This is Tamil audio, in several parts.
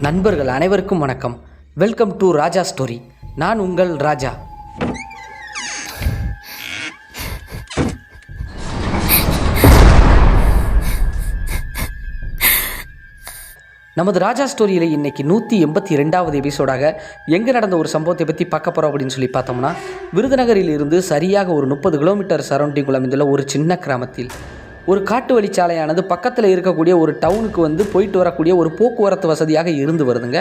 நண்பர்கள் அனைவருக்கும் வணக்கம். வெல்கம் டு ராஜா ஸ்டோரி நான் உங்கள் ராஜா. நமது ராஜா ஸ்டோரியில் இன்னைக்கு நூற்றி எண்பத்தி ரெண்டாவது எபிசோடாக எங்கே நடந்த ஒரு சம்பவத்தை பற்றி பார்க்க போகிறோம் அப்படின்னு சொல்லி பார்த்தோம்னா விருதுநகரில் இருந்து சரியாக ஒரு முப்பது கிலோமீட்டர் சரௌண்டிங் அமைந்துள்ள ஒரு சின்ன கிராமத்தில். ஒரு காட்டு வழிச்சாலையானது பக்கத்தில் இருக்கக்கூடிய ஒரு டவுனுக்கு வந்து போயிட்டு வரக்கூடிய ஒரு போக்குவரத்து வசதியாக இருந்து வருதுங்க.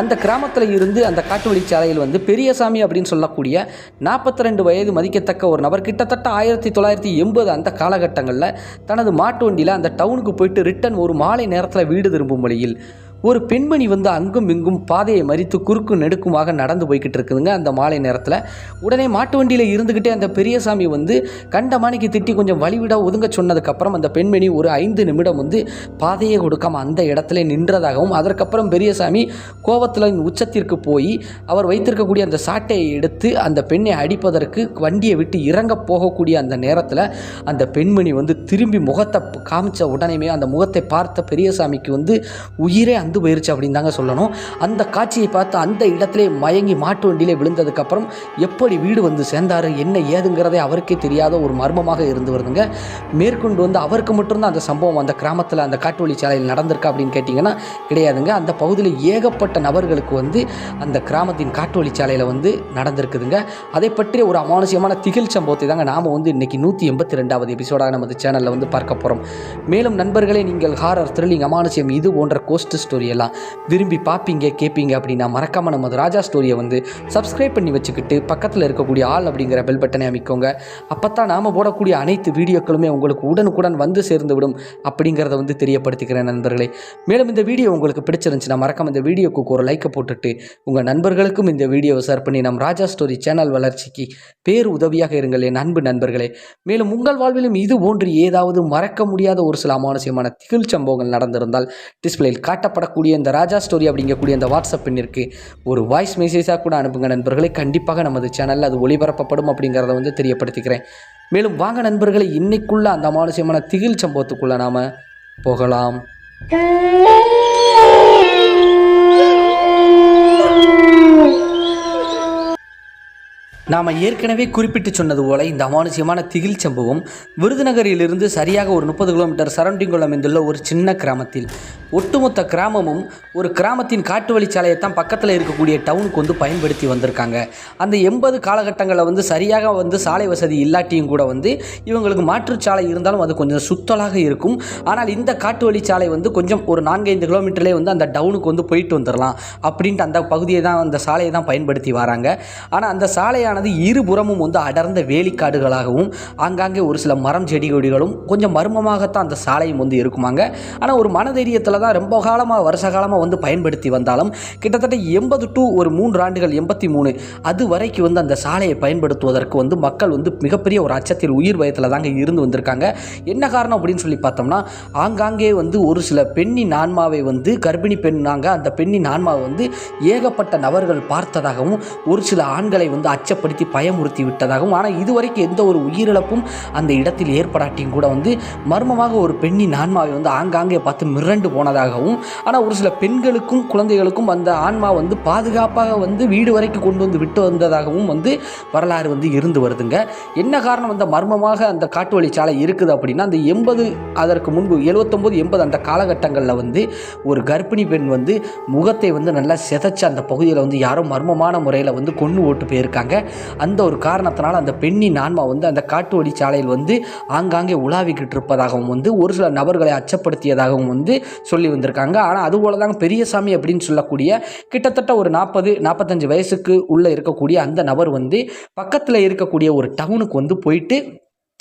அந்த கிராமத்தில் இருந்து அந்த காட்டு வழிச்சாலையில் வந்து பெரியசாமி அப்படின்னு சொல்லக்கூடிய நாற்பத்தி ரெண்டு வயது மதிக்கத்தக்க ஒரு நபர் கிட்டத்தட்ட ஆயிரத்தி தொள்ளாயிரத்தி எண்பது அந்த காலகட்டங்களில் தனது மாட்டு வண்டியில் அந்த டவுனுக்கு போயிட்டு ரிட்டன் ஒரு மாலை நேரத்தில் வீடு திரும்பும் வழியில் ஒரு பெண்மணி வந்து அங்கும் இங்கும் பாதையை மறித்து குறுக்கும் நெடுக்குமாக நடந்து போய்கிட்டு இருக்குதுங்க. அந்த மாலை நேரத்தில் உடனே மாட்டு வண்டியில் இருந்துக்கிட்டே அந்த பெரியசாமி வந்து கண்டமானிக்கு திட்டி கொஞ்சம் வழிவிட ஒதுங்க சொன்னதுக்கப்புறம் அந்த பெண்மணி ஒரு ஐந்து நிமிடம் வந்து பாதையை கொடுக்காம அந்த இடத்துல நின்றதாகவும் அதற்கப்புறம் பெரியசாமி கோபத்தில் உச்சத்திற்கு போய் அவர் வைத்திருக்கக்கூடிய அந்த சாட்டையை எடுத்து அந்த பெண்ணை அடிப்பதற்கு வண்டியை விட்டு இறங்க போகக்கூடிய அந்த நேரத்தில் அந்த பெண்மணி வந்து திரும்பி முகத்தை காமிச்ச உடனேமே அந்த முகத்தை பார்த்த பெரியசாமிக்கு வந்து உயிரே அந்த போயிருச்சு அப்படின்னு தாங்க சொல்லணும். அந்த காட்சியை பார்த்து அந்த இடத்திலே மயங்கி மாட்டு வண்டியிலே விழுந்ததுக்கப்புறம் எப்படி வீடு வந்து சேர்ந்தாரு என்ன ஏதுங்கிறதே அவருக்கே தெரியாத ஒரு மர்மமாக இருந்து வருதுங்க. மேற்கொண்டு வந்து அவருக்கு மட்டும்தான் அந்த சம்பவம் அந்த கிராமத்தில் அந்த காட்டு வழி சாலையில் நடந்திருக்கா அப்படின்னு கேட்டிங்கன்னா கிடையாதுங்க. அந்த பகுதியில் ஏகப்பட்ட நபர்களுக்கு வந்து அந்த கிராமத்தின் காட்டு வழி சாலையில் வந்து நடந்திருக்குதுங்க. அதை பற்றிய ஒரு அமானுசியமான திகில் சம்பவத்தை தாங்க நாம் வந்து இன்றைக்கி நூற்றி எண்பத்தி ரெண்டாவது எபிசோடாக நமது சேனலில் வந்து பார்க்க போகிறோம் மேலும் நண்பர்களே நீங்கள் ஹாரர் த்ரில்லிங் அமானுசியம் இது போன்ற கோஸ்ட் ஸ்டோரி எல்லாம் விரும்பி பார்ப்பீங்க கேட்பீங்க அப்படின்னா மறக்காமல் நமது ராஜா ஸ்டோரியை வந்து சப்ஸ்கிரைப் பண்ணி வச்சுக்கிட்டு பக்கத்தில் இருக்கக்கூடிய ஆள் அப்படிங்கிற பெல் பட்டனை அமைக்கோங்க. அப்போ தான் நாம் போடக்கூடிய அனைத்து வீடியோக்களுமே உங்களுக்கு உடனுக்குடன் வந்து சேர்ந்து விடும் அப்படிங்கிறத வந்து தெரியப்படுத்திக்கிறேன் நண்பர்களே. மேலும் இந்த வீடியோ உங்களுக்கு பிடிச்சிருந்துச்சுன்னா மறக்காமல் இந்த வீடியோக்கு ஒரு லைக்கை போட்டுட்டு உங்கள் நண்பர்களுக்கும் இந்த வீடியோவை ஷேர் பண்ணி நம் ராஜா ஸ்டோரி சேனல் வளர்ச்சிக்கு பேர் உதவியாக இருங்கள் என் அன்பு நண்பர்களே. மேலும் உங்கள் வாழ்விலும் இது போன்று ஏதாவது மறக்க முடியாத ஒரு சில அமானுஷ்யமான திகில் சம்பவங்கள் நடந்திருந்தால் டிஸ்பிளேயில் வரக்கூடிய இந்த ராஜா ஸ்டோரி அப்படிங்கக்கூடிய அந்த வாட்ஸ்அப் பெண்ணிற்கு ஒரு வாய்ஸ் மெசேஜாக கூட அனுப்புங்க நண்பர்களே. கண்டிப்பாக நமது சேனலில் அது ஒளிபரப்பப்படும் அப்படிங்கிறத வந்து தெரியப்படுத்திக்கிறேன். மேலும் வாங்க நண்பர்களை இன்னைக்குள்ள அந்த அமானுஷ்யமான திகில் சம்பவத்துக்குள்ளே நாம் போகலாம். நாம் ஏற்கனவே குறிப்பிட்டு சொன்னது போல இந்த அமானுஷ்யமான திகில் சம்பவம் விருதுநகரிலிருந்து சரியாக ஒரு முப்பது கிலோமீட்டர் சரௌண்டிங்குள் அமைந்துள்ள ஒரு சின்ன கிராமத்தில். ஒட்டுமொத்த கிராமமும் ஒரு கிராமத்தின் காட்டு வழிச்சாலையை தான் பக்கத்தில் இருக்கக்கூடிய டவுனுக்கு வந்து பயன்படுத்தி வந்திருக்காங்க. அந்த எண்பது காலகட்டங்களில் வந்து சரியாக வந்து சாலை வசதி இல்லாட்டியும் கூட வந்து இவங்களுக்கு மாற்றுச்சாலை இருந்தாலும் அது கொஞ்சம் சுத்தலாக இருக்கும். ஆனால் இந்த காட்டு வழிச்சாலை வந்து கொஞ்சம் ஒரு நான்கைந்து கிலோமீட்டர்லேயே வந்து அந்த டவுனுக்கு வந்து போயிட்டு வந்துடலாம் அப்படின்ட்டு அந்த பகுதியை தான் அந்த சாலையை தான் பயன்படுத்தி வராங்க. ஆனால் அந்த சாலையானது இருபுறமும் வந்து அடர்ந்த வேலிக்காடுகளாகவும் ஆங்காங்கே ஒரு சில மரம் செடி கொடிகளும் கொஞ்சம் மர்மமாகத்தான் அந்த சாலையும் வந்து இருக்குமாங்க. ஆனால் ஒரு மனதைரியத்தில் தான் ரொம்ப காலமாக வருஷ காலமாக வந்து பயன்படுத்தி வந்தாலும் கிட்டத்தட்ட எண்பது டு ஒரு மூன்று ஆண்டுகள் எண்பத்தி மூணு அது வரைக்கும் வந்து அந்த சாலையை பயன்படுத்துவதற்கு வந்து மக்கள் வந்து மிகப்பெரிய ஒரு அச்சத்தில் உயிர் பயத்தில் தாங்க இருந்து வந்திருக்காங்க. என்ன காரணம் அப்படின்னு சொல்லி பார்த்தோம்னா ஆங்காங்கே வந்து ஒரு சில பெண்ணின் ஆன்மாவை வந்து கர்ப்பிணி பெண்ணாங்க அந்த பெண்ணின் ஆன்மாவை வந்து ஏகப்பட்ட நபர்கள் பார்த்ததாகவும் ஒரு சில ஆண்களை வந்து அச்சப்படுத்தி பயமுறுத்தி விட்டதாகவும் ஆனால் இதுவரைக்கும் எந்த ஒரு உயிரிழப்பும் அந்த இடத்தில் ஏற்படாட்டியும் கூட வந்து மர்மமாக ஒரு பெண்ணின் ஆன்மாவை வந்து ஆங்காங்கே பார்த்து மிரண்டு போனதாகவும் ஆனால் ஒரு சில பெண்களுக்கும் குழந்தைகளுக்கும் அந்த ஆன்மா வந்து பாதுகாப்பாக வந்து வீடு வரைக்கும் கொண்டு வந்து விட்டு வந்ததாகவும் வந்து வரலாறு வந்து இருந்து வருதுங்க. என்ன காரணம் அந்த மர்மமாக அந்த காட்டு வழிச்சாலை இருக்குது அப்படின்னா அந்த எண்பது அதற்கு முன்பு எழுபத்தொம்போது எண்பது அந்த காலகட்டங்களில் வந்து ஒரு கர்ப்பிணி பெண் வந்து முகத்தை வந்து நல்லா செதைச்சு அந்த பகுதியில் வந்து யாரோ மர்மமான முறையில் வந்து கொண்டு ஓட்டு போயிருக்காங்க. அந்த ஒரு காரணத்தினால அந்த பெண்ணின் ஆன்மா வந்து அந்த காட்டு வழி சாலையில் வந்து ஆங்காங்கே உலாவிக்கிட்டு இருப்பதாகவும் வந்து ஒரு சில நபர்களை அச்சப்படுத்தியதாகவும் வந்து சொல்லி வந்திருக்காங்க. ஆனால் அதுபோல தாங்க பெரியசாமி அப்படின்னு சொல்லக்கூடிய கிட்டத்தட்ட ஒரு நாற்பது நாற்பத்தஞ்சு வயசுக்கு உள்ளே இருக்கக்கூடிய அந்த நபர் வந்து பக்கத்தில் இருக்கக்கூடிய ஒரு டவுனுக்கு வந்து போயிட்டு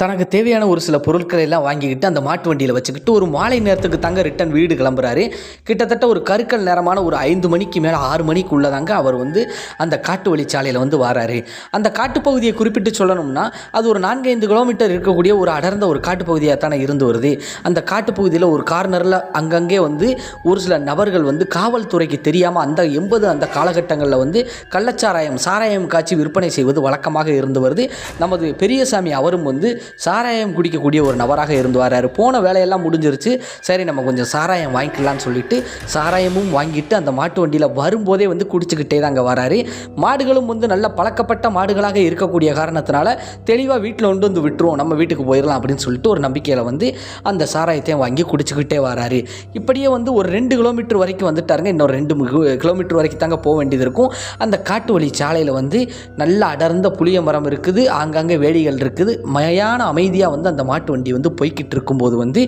தனக்கு தேவையான ஒரு சில பொருட்களை எல்லாம் வாங்கிக்கிட்டு அந்த மாட்டு வண்டியில் வச்சுக்கிட்டு ஒரு மாலை நேரத்துக்கு தாங்க ரிட்டன் வீடு கிளம்புறாரு. கிட்டத்தட்ட ஒரு கருக்கல் நேரமான ஒரு ஐந்து மணிக்கு மேலே ஆறு மணிக்கு தாங்க அவர் வந்து அந்த காட்டு வழிச்சாலையில் வந்து வராரு. அந்த காட்டுப்பகுதியை குறிப்பிட்டு சொல்லணும்னா அது ஒரு நான்கைந்து கிலோமீட்டர் இருக்கக்கூடிய ஒரு அடர்ந்த ஒரு காட்டுப்பகுதியாக தானே இருந்து வருது. அந்த காட்டுப்பகுதியில் ஒரு கார்னரில் அங்கங்கே வந்து ஒரு சில நபர்கள் வந்து காவல்துறைக்கு தெரியாமல் அந்த எண்பது அந்த காலகட்டங்களில் வந்து கள்ளச்சாராயம் சாராயம் காய்ச்சி விற்பனை செய்வது வழக்கமாக இருந்து வருது. நமது பெரியசாமி அவரும் வந்து சாராயம் குடிக்கக்கூடிய ஒரு நபராக இருந்து வராரு. போன வேலையெல்லாம் முடிஞ்சிருச்சு. சரி நம்ம கொஞ்சம் சாராயம் வாங்கிக்கலாம்னு சொல்லிட்டு சாராயமும் வாங்கிட்டு அந்த மாட்டு வண்டியில் வரும்போதே வந்து குடிச்சுக்கிட்டே தான் அங்கே வராரு. மாடுகளும் வந்து நல்ல பழக்கப்பட்ட மாடுகளாக இருக்கக்கூடிய காரணத்தினால தெளிவாக வீட்டில் கொண்டு வந்து விட்டுருவோம். நம்ம வீட்டுக்கு போயிடலாம் அப்படின்னு சொல்லிட்டு ஒரு நம்பிக்கையில் வந்து அந்த சாராயத்தையும் வாங்கி குடிச்சுக்கிட்டே வராரு. இப்படியே வந்து ஒரு ரெண்டு கிலோமீட்டர் வரைக்கும் வந்துட்டாருங்க. இன்னொரு ரெண்டு கிலோமீட்டர் வரைக்கும் தாங்க போக வேண்டியது இருக்கும். அந்த காட்டு வழி சாலையில் வந்து நல்ல அடர்ந்த புளிய மரம் இருக்குது. ஆங்காங்கே வேலிகள் இருக்குது. மயான அமைதியாக வந்து அந்த மாட்டு வண்டி வந்து போய்கிட்டு இருக்கும்போது வந்து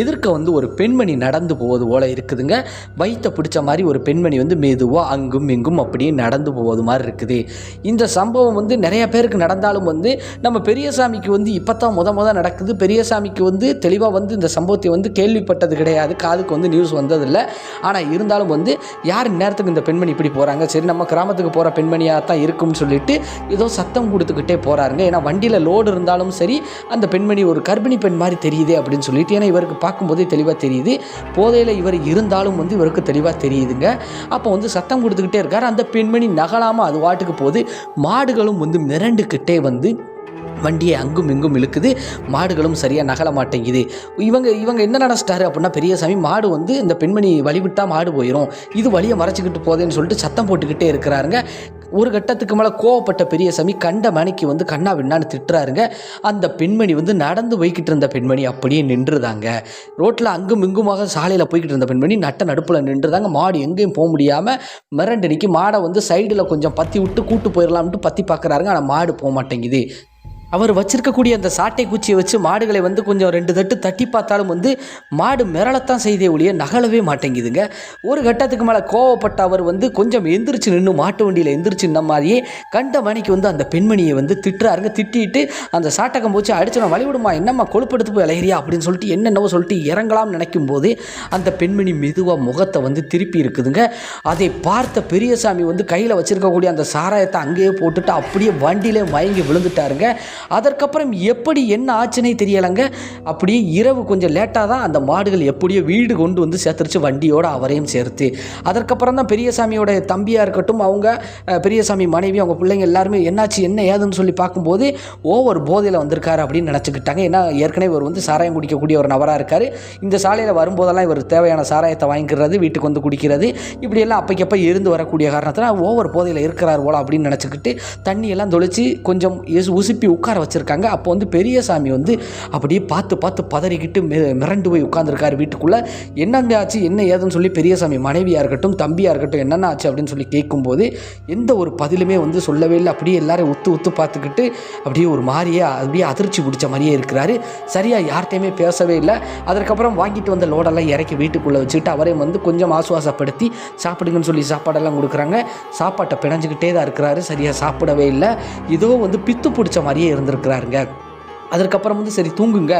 எதிர்க்க வந்து ஒரு பெண்மணி நடந்து போவது போல இருக்குதுங்க. வயிற்ற பிடிச்ச மாதிரி ஒரு பெண்மணி வந்து மெதுவாக அங்கும் இங்கும் அப்படியே நடந்து போவது மாதிரி இருக்குது. இந்த சம்பவம் வந்து நிறைய பேருக்கு நடந்தாலும் வந்து நம்ம பெரியசாமிக்கு வந்து இப்போ தான் முத முத நடக்குது. பெரியசாமிக்கு வந்து தெளிவாக வந்து இந்த சம்பவத்தை வந்து கேள்விப்பட்டது கிடையாது. காதுக்கு வந்து நியூஸ் வந்ததில்லை. ஆனால் இருந்தாலும் வந்து யார் நேரத்துக்கு இந்த பெண்மணி இப்படி போகிறாங்க சரி நம்ம கிராமத்துக்கு போகிற பெண்மணியாக தான் இருக்கும்னு சொல்லிட்டு ஏதோ சத்தம் கொடுத்துக்கிட்டே போகிறாருங்க ஏன்னா வண்டியில் லோடு இருந்தாலும் சரி அந்த பெண்மணி ஒரு கர்ப்பிணி பெண் மாதிரி தெரியுது அப்படின்னு சொல்லிட்டு ஏன்னா இவருக்கு பார்க்கும்போதே தெளிவாக தெரியுது. போதையில் இவர் இருந்தாலும் வந்து இவருக்கு தெளிவாக தெரியுதுங்க. அப்போ வந்து சத்தம் கொடுத்துக்கிட்டே இருக்கார். அந்த பெண்மணி நகலாமல் அது வாட்டுக்கு போகுது. மாடுகளும் வந்து மிரண்டுக்கிட்டே வந்து வண்டியை அங்கும் இங்கும் இழுக்குது. மாடுகளும் சரியாக நகல மாட்டேங்குது. இவங்க இவங்க என்ன நினச்சிட்டாரு அப்படின்னா பெரியசாமி மாடு வந்து இந்த பெண்மணி வழிவிட்டால் மாடு போயிடும் இது வழியை மறைச்சிக்கிட்டு போதேன்னு சொல்லிட்டு சத்தம் போட்டுக்கிட்டே இருக்கிறாருங்க. ஒரு கட்டத்துக்கு மேலே கோவப்பட்ட பெரியசாமி கண்ட மணிக்கு வந்து கண்ணா விண்ணான்னு திட்டுறாருங்க. அந்த பெண்மணி வந்து நடந்து போய்கிட்டு இருந்த பெண்மணி அப்படியே நின்றுதாங்க. ரோட்டில் அங்கும் இங்குமாக சாலையில் போய்கிட்டு இருந்த பெண்மணி நட்ட நடுப்பில் நின்றுதாங்க. மாடு எங்கேயும் போக முடியாமல் மிரண்டு நிற்கி மாடை வந்து சைடில் கொஞ்சம் பற்றி விட்டு கூட்டு போயிடலாம்ட்டு பற்றி பார்க்குறாருங்க ஆனால் மாடு போக மாட்டேங்குது. அவர் வச்சிருக்கக்கூடிய அந்த சாட்டை குச்சியை வச்சு மாடுகளை வந்து கொஞ்சம் ரெண்டு தட்டு தட்டி பார்த்தாலும் வந்து மாடு மிரளத்தான் செய்தே ஒழிய நகலவே மாட்டேங்குதுங்க. ஒரு கட்டத்துக்கு மேலே கோவப்பட்ட அவர் வந்து கொஞ்சம் எந்திரிச்சு நின்று மாட்டு வண்டியில் எந்திரிச்சு நின்ன மாதிரியே கண்ட மணிக்கு வந்து அந்த பெண்மணியை வந்து திட்டுறாருங்க. திட்டிட்டு அந்த சாட்டகம் போச்சு அடிச்சு நான் வழிவிடுமா என்னம்மா கொழுப்படுத்து போய் அலைகிறியா அப்படின்னு சொல்லிட்டு என்னென்னவோ சொல்லிட்டு இறங்கலாம்னு நினைக்கும் போது அந்த பெண்மணி மெதுவாக முகத்தை வந்து திருப்பி இருக்குதுங்க. அதை பார்த்த பெரியசாமி வந்து கையில் வச்சிருக்கக்கூடிய அந்த சாராயத்தை அங்கேயே போட்டுட்டு அப்படியே வண்டியிலே மயங்கி விழுந்துட்டாருங்க. அதற்கப்புறம் எப்படி என்ன ஆச்சுன்னே தெரியலைங்க. அப்படியே இரவு கொஞ்சம் லேட்டாக தான் அந்த மாடுகள் எப்படியோ வீடு கொண்டு வந்து சேர்த்துருச்சு வண்டியோட அவரையும் சேர்த்து. அதற்கப்புறம் தான் பெரியசாமியோட தம்பியாக இருக்கட்டும் அவங்க பெரியசாமி மனைவி அவங்க பிள்ளைங்க எல்லாருமே என்னாச்சு என்ன ஏதுன்னு சொல்லி பார்க்கும்போது ஓவர் போதையில் வந்திருக்காரு அப்படின்னு நினச்சிக்கிட்டாங்க. ஏன்னா ஏற்கனவே இவர் வந்து சாராயம் குடிக்கக்கூடிய ஒரு நபராக இருக்கார். இந்த சாலையில் வரும்போதெல்லாம் இவர் தேவையான சாராயத்தை வாங்கிக்கிறது வீட்டுக்கு வந்து குடிக்கிறது இப்படியெல்லாம் அப்பைக்கப்போ இருந்து வரக்கூடிய காரணத்தில் ஓவர் போதையில் இருக்கிறார் போல அப்படின்னு நினச்சிக்கிட்டு தண்ணியெல்லாம் தொளிச்சு கொஞ்சம் உசுப்பி உட்கார் உட்கார வச்சுருக்காங்க. அப்போ வந்து பெரியசாமி வந்து அப்படியே பார்த்து பார்த்து பதறிக்கிட்டு மி- மிரண்டு போய் உட்காந்துருக்காரு வீட்டுக்குள்ளே. என்னங்க ஆச்சு? என்ன ஏதுன்னு சொல்லி பெரியசாமி மனைவியாக இருக்கட்டும் தம்பியாக இருக்கட்டும் என்னென்ன ஆச்சு? அப்படின்னு சொல்லி கேட்கும்போது எந்த ஒரு பதிலுமே வந்து சொல்லவே இல்லை. அப்படியே எல்லாரும் உத்து உத்து பார்த்துக்கிட்டு அப்படியே ஒரு மாதிரியே அப்படியே அதிர்ச்சி பிடிச்ச மாதிரியே இருக்கிறாரு. சரியாக யார்கிட்டையுமே பேசவே இல்லை. அதற்கப்புறம் வாங்கிட்டு வந்த லோடெல்லாம் இறக்கி வீட்டுக்குள்ளே வச்சுக்கிட்டு அவரையும் வந்து கொஞ்சம் ஆசுவாசப்படுத்தி சாப்பிடுங்கன்னு சொல்லி சாப்பாடெல்லாம் கொடுக்குறாங்க. சாப்பாட்டை பிணைஞ்சிக்கிட்டே தான் இருக்கிறாரு. சரியாக சாப்பிடவே இல்லை. ஏதோ வந்து பித்து பிடிச்ச மாதிரியே இருந்திருக்கிறாருங்க அதற்கப்புறம் வந்து சரி தூங்குங்க.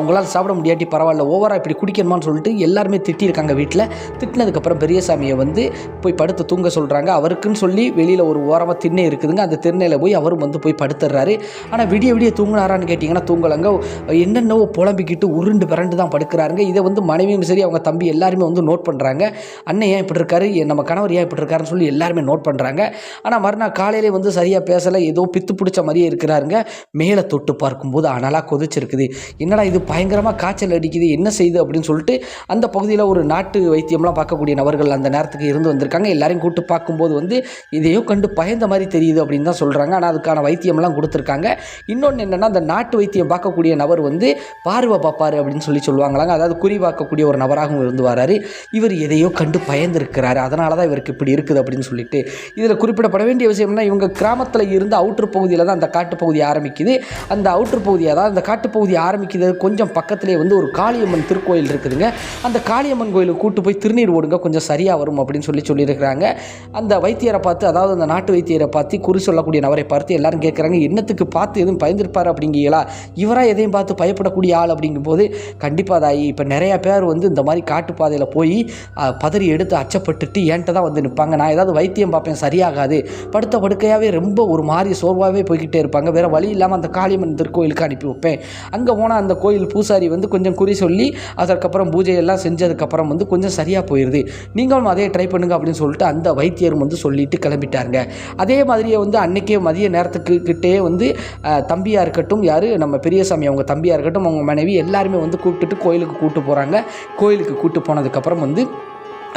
உங்களால் சாப்பிட முடியாட்டி பரவாயில்ல ஓவராக இப்படி குடிக்கணுமான்னு சொல்லிட்டு எல்லாருமே திட்டியிருக்காங்க வீட்டில் திட்டினதுக்கப்புறம் பெரியசாமியை வந்து போய் படுத்து தூங்க சொல்கிறாங்க அவருக்குன்னு சொல்லி வெளியில் ஒரு ஓரமாக திண்ணை இருக்குதுங்க. அந்த திண்ணையில் போய் அவரும் வந்து போய் படுத்துடுறாரு ஆனால் விடிய விடிய தூங்குனாரான்னு கேட்டிங்கன்னா தூங்கலைங்க. என்னென்னவோ புலம்பிக்கிட்டு உருண்டு பிறண்டு தான் படுக்கிறாருங்க. இதை வந்து மனைவியும் சரி அவங்க தம்பி எல்லாருமே வந்து நோட் பண்ணுறாங்க அண்ணன் ஏன் இப்படி இருக்காரு? ஏன் நம்ம கணவர் ஏன் இப்படி இருக்காருன்னு சொல்லி எல்லாருமே நோட் பண்ணுறாங்க ஆனால் மறுநாள் காலையிலே வந்து சரியாக பேசலை. ஏதோ பித்து பிடிச்ச மாதிரியே இருக்கிறாருங்க. மேலே தொட்டு பார்க்கும்போது அனலாக கொதிச்சிருக்குது. என்னடா இது பயங்கரமாக காய்ச்சல் அடிக்குது என்ன செய்யுது அப்படின்னு சொல்லிட்டு அந்த பகுதியில் ஒரு நாட்டு வைத்தியம்லாம் பார்க்கக்கூடிய நபர்கள் அந்த நேரத்துக்கு இருந்து வந்திருக்காங்க. எல்லாரையும் கூப்பிட்டு பார்க்கும்போது வந்து இதையோ கண்டு பயந்த மாதிரி தெரியுது அப்படின்னு தான் சொல்கிறாங்க ஆனால் அதுக்கான வைத்தியம்லாம் கொடுத்துருக்காங்க. இன்னொன்று என்னென்னா அந்த நாட்டு வைத்தியம் பார்க்கக்கூடிய நபர் வந்து பார்வை பார்ப்பார் அப்படின்னு சொல்லி சொல்லுவாங்களாங்க. அதாவது குறி பார்க்கக்கூடிய ஒரு நபராகவும் இருந்து வராரு. இவர் எதையோ கண்டு பயந்துருக்கிறாரு. அதனால தான் இவருக்கு இப்படி இருக்குது அப்படின்னு சொல்லிட்டு. இதில் குறிப்பிடப்பட வேண்டிய விஷயம்னா இவங்க கிராமத்தில் இருந்து அவுட்டர் பகுதியில் தான் அந்த காட்டுப்பகுதி ஆரம்பிக்குது. அந்த அவுட்டர் பகுதி அதாவது அந்த காட்டுப்பகுதி ஆரம்பிக்கிறது கொஞ்சம் பக்கத்திலே வந்து ஒரு காளியம்மன் திருக்கோயில் இருக்குதுங்க. அந்த காளியம்மன் கோயிலுக்கு கூட்டு போய் திருநீர் ஓடுங்க கொஞ்சம் சரியாக வரும் அப்படின்னு சொல்லி சொல்லியிருக்கிறாங்க. அந்த வைத்தியரை பார்த்து அதாவது அந்த நாட்டு வைத்தியரை பார்த்து குறி சொல்லக்கூடிய நபரை பார்த்து எல்லாரும் கேட்குறாங்க என்னத்துக்கு பார்த்து எதுவும் பயந்துருப்பார் அப்படிங்கிறீங்களா? இவராக எதையும் பார்த்து பயப்படக்கூடிய ஆள் அப்படிங்கும்போது கண்டிப்பாக தாயி இப்போ நிறையா பேர் வந்து இந்த மாதிரி காட்டுப்பாதையில் போய் பதறி எடுத்து அச்சப்பட்டுட்டு என்கிட்ட தான் வந்து நிற்பாங்க நான் ஏதாவது வைத்தியம் பார்ப்பேன் சரியாகாது. படுத்த படுக்கையாகவே ரொம்ப ஒரு மாதிரி சோர்வாகவே போய்கிட்டே இருப்பாங்க. வேறு வழி இல்லாமல் அந்த காளியம்மன் திருக்கோயிலுக்கு கோயிலுக்கு அனுப்பி வைப்பேன். அங்கே போனால் அந்த கோயில் பூசாரி வந்து கொஞ்சம் குறி சொல்லி அதற்கப்புறம் பூஜையெல்லாம் செஞ்சதுக்கப்புறம் வந்து கொஞ்சம் சரியாக போயிடுது நீங்களும் அதே ட்ரை பண்ணுங்க அப்படின்னு சொல்லிட்டு அந்த வைத்தியரும் வந்து சொல்லிட்டு கிளம்பிட்டாருங்க. அதே மாதிரியே வந்து அன்றைக்கே மதிய நேரத்துக்கு கிட்டே வந்து தம்பியாக இருக்கட்டும் யார்? நம்ம பெரியசாமி அவங்க தம்பியாக இருக்கட்டும் அவங்க மனைவி எல்லாருமே வந்து கூப்பிட்டுட்டு கோயிலுக்கு கூப்பிட்டு போகிறாங்க கோயிலுக்கு கூப்பிட்டு போனதுக்கப்புறம் வந்து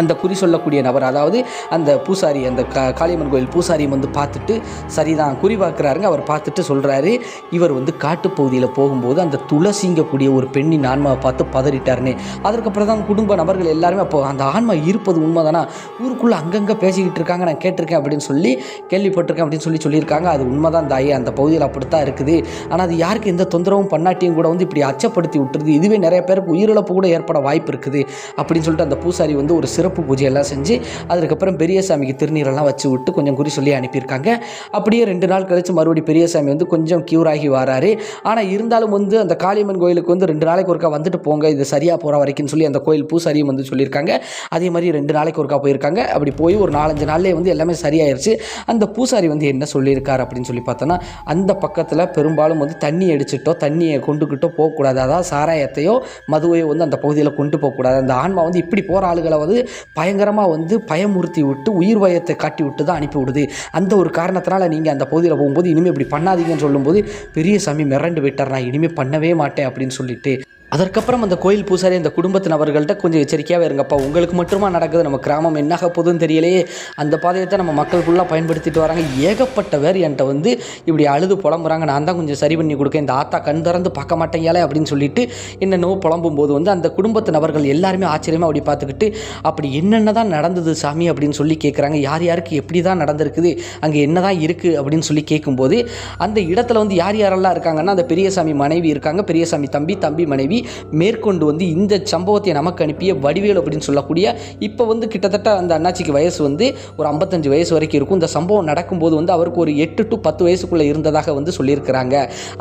அந்த குறி சொல்லக்கூடிய நபர் அதாவது அந்த பூசாரி அந்த க காளியம்மன் கோயில் பூசாரி வந்து பார்த்துட்டு சரிதான் குறி பார்க்குறாருங்க. அவர் பார்த்துட்டு சொல்கிறாரு இவர் வந்து காட்டுப்பகுதியில் போகும்போது அந்த துளசிங்கக்கூடிய ஒரு பெண்ணின் ஆன்மாவை பார்த்து பதறிட்டாருன்னு அதற்கப்புறம் தான் குடும்ப நபர்கள் எல்லாருமே அப்போ அந்த ஆன்மா இருப்பது உண்மைதானா? ஊருக்குள்ளே அங்கங்கே பேசிக்கிட்டு இருக்காங்க நான் கேட்டிருக்கேன் அப்படின்னு சொல்லி கேள்விப்பட்டிருக்கேன் அப்படின்னு சொல்லி சொல்லியிருக்காங்க. அது உண்மைதான் தாயே அந்த பகுதியில் அப்படித்தான் இருக்குது. ஆனால் அது யாருக்கு எந்த தொந்தரவும் பண்ணாட்டியும் கூட வந்து இப்படி அச்சப்படுத்தி விட்டுருது. இதுவே நிறைய பேருக்கு உயிரிழப்பு கூட ஏற்பட வாய்ப்பு இருக்குது அப்படின்னு சொல்லிட்டு அந்த பூசாரி வந்து ஒரு சிறு சிறப்பு பூஜையெல்லாம் செஞ்சு அதுக்கப்புறம் பெரியசாமிக்கு திருநீரெல்லாம் வச்சு விட்டு கொஞ்சம் குறி சொல்லி அனுப்பியிருக்காங்க. அப்படியே ரெண்டு நாள் கழிச்சு மறுபடி பெரியசாமி வந்து கொஞ்சம் க்யூர் ஆகி வராரு. ஆனால் இருந்தாலும் வந்து அந்த காளியம்மன் கோயிலுக்கு வந்து ரெண்டு நாளைக்கு ஒருக்கா வந்துட்டு போங்க இது சரியாக போகிற வரைக்கும்னு சொல்லி அந்த கோயில் பூசாரியும் வந்து சொல்லியிருக்காங்க. அதே மாதிரி ரெண்டு நாளைக்கு ஒருக்கா போயிருக்காங்க. அப்படி போய் ஒரு நாலஞ்சு நாள்லேயே வந்து எல்லாமே சரியாயிருச்சு. அந்த பூசாரி வந்து என்ன சொல்லியிருக்காரு அப்படின்னு சொல்லி பார்த்தோன்னா அந்த பக்கத்தில் பெரும்பாலும் வந்து தண்ணி அடிச்சிட்டோ தண்ணியை கொண்டுக்கிட்டோ போகக்கூடாது. அதாவது சாராயத்தையோ மதுவையோ வந்து அந்த பகுதியில் கொண்டு போகக்கூடாது. அந்த ஆன்மா வந்து இப்படி போகிற ஆளுகளை வந்து பயங்கரமாக வந்து பயமுறுத்தி விட்டு உயிர் பயத்தை காட்டி விட்டு தான் அனுப்பி விடுது. அந்த ஒரு காரணத்தினால நீங்கள் அந்த பகுதியில் போகும்போது இனிமேல் இப்படி பண்ணாதீங்கன்னு சொல்லும்போது பெரிய சாமி மிரண்டு விட்டார் நான் இனிமேல் பண்ணவே மாட்டேன் அப்படின்னு சொல்லிட்டு அதற்கப்புறம் அந்த கோயில் பூசாரி அந்த குடும்பத்து நபர்கள்ட்ட கொஞ்சம் எச்சரிக்கையாகவே இருங்கப்பா. உங்களுக்கு மட்டுமா நடக்குது? நம்ம கிராமம் என்னாக போகுதுன்னு தெரியலையே. அந்த பாதையை தான் நம்ம மக்கள் ஃபுல்லாக பயன்படுத்திட்டு வராங்க. ஏகப்பட்ட பேர் என்கிட்ட வந்து இப்படி அழுது புலம்புறாங்க. நான் தான் கொஞ்சம் சரி பண்ணி கொடுக்கேன். இந்த ஆத்தா கண் திறந்து பார்க்க மாட்டேங்களே அப்படின்னு சொல்லிட்டு என்னென்னவோ புலம்பும் போது வந்து அந்த குடும்பத்து நபர்கள் எல்லாருமே ஆச்சரியமாக அப்படி பார்த்துக்கிட்டு அப்படி என்னென்ன தான் நடந்தது சாமி அப்படின்னு சொல்லி கேட்குறாங்க யார் யாருக்கு எப்படி தான் நடந்திருக்குது? அங்கே என்ன தான் இருக்குது அப்படின்னு சொல்லி கேட்கும்போது அந்த இடத்துல வந்து யார் யாரெல்லாம் இருக்காங்கன்னா அந்த பெரியசாமி மனைவி இருக்காங்க. பெரியசாமி தம்பி தம்பி மனைவி மேற்கொண்டு வந்து இந்த சம்பவத்தை நமக்கு அனுப்பிய வடிவேல் அப்படின்னு சொல்லக்கூடிய இப்போ வந்து கிட்டத்தட்ட அந்த அண்ணாச்சிக்கு வயசு வந்து ஒரு ஐம்பத்தஞ்சு வயசு வரைக்கும் இருக்கும். இந்த சம்பவம் நடக்கும்போது வந்து அவருக்கு ஒரு எட்டு டு பத்து வயசுக்குள்ளே இருந்ததாக வந்து சொல்லியிருக்கிறாங்க.